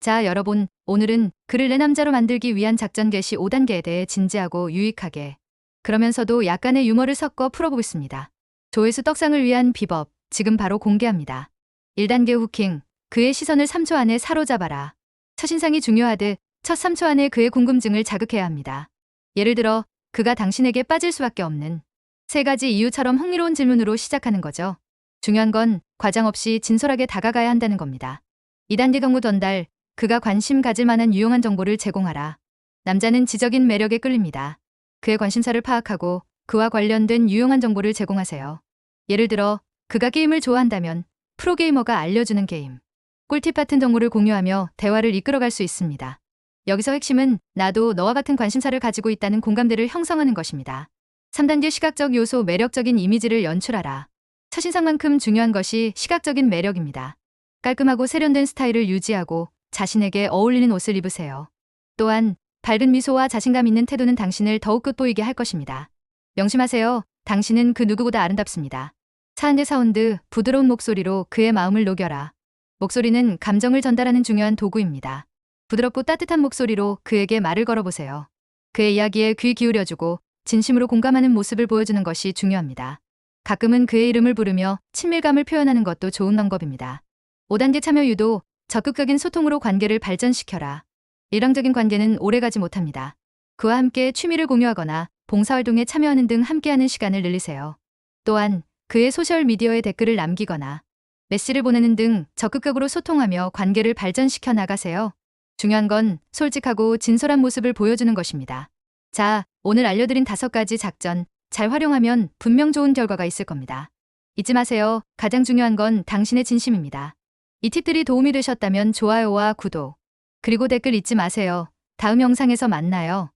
자, 여러분, 오늘은 그를 내 남자로 만들기 위한 작전 개시 5단계에 대해 진지하고 유익하게, 그러면서도 약간의 유머를 섞어 풀어보겠습니다. 조회수 떡상을 위한 비법, 지금 바로 공개합니다. 1단계 후킹, 그의 시선을 3초 안에 사로잡아라. 첫인상이 중요하듯 첫 3초 안에 그의 궁금증을 자극해야 합니다. 예를 들어, 그가 당신에게 빠질 수밖에 없는 세 가지 이유처럼 흥미로운 질문으로 시작하는 거죠. 중요한 건 과장 없이 진솔하게 다가가야 한다는 겁니다. 2단계 경우 전달, 그가 관심 가질 만한 유용한 정보를 제공하라. 남자는 지적인 매력에 끌립니다. 그의 관심사를 파악하고 그와 관련된 유용한 정보를 제공하세요. 예를 들어, 그가 게임을 좋아한다면 프로게이머가 알려주는 게임, 꿀팁 같은 정보를 공유하며 대화를 이끌어갈 수 있습니다. 여기서 핵심은 나도 너와 같은 관심사를 가지고 있다는 공감대를 형성하는 것입니다. 3단계 시각적 요소 매력적인 이미지를 연출하라. 첫인상만큼 중요한 것이 시각적인 매력입니다. 깔끔하고 세련된 스타일을 유지하고 자신에게 어울리는 옷을 입으세요. 또한 밝은 미소와 자신감 있는 태도는 당신을 더욱 돋보이게 할 것입니다. 명심하세요. 당신은 그 누구보다 아름답습니다. 차은의 사운드, 부드러운 목소리로 그의 마음을 녹여라. 목소리는 감정을 전달하는 중요한 도구입니다. 부드럽고 따뜻한 목소리로 그에게 말을 걸어보세요. 그의 이야기에 귀 기울여주고 진심으로 공감하는 모습을 보여주는 것이 중요합니다. 가끔은 그의 이름을 부르며 친밀감을 표현하는 것도 좋은 방법입니다. 5단계 참여 유도, 적극적인 소통으로 관계를 발전시켜라. 일방적인 관계는 오래가지 못합니다. 그와 함께 취미를 공유하거나 봉사활동에 참여하는 등 함께하는 시간을 늘리세요. 또한 그의 소셜미디어에 댓글을 남기거나 메시를 보내는 등 적극적으로 소통하며 관계를 발전시켜 나가세요. 중요한 건 솔직하고 진솔한 모습을 보여주는 것입니다. 자, 오늘 알려드린 다섯 가지 작전 잘 활용하면 분명 좋은 결과가 있을 겁니다. 잊지 마세요. 가장 중요한 건 당신의 진심입니다. 이 팁들이 도움이 되셨다면 좋아요와 구독, 그리고 댓글 잊지 마세요. 다음 영상에서 만나요.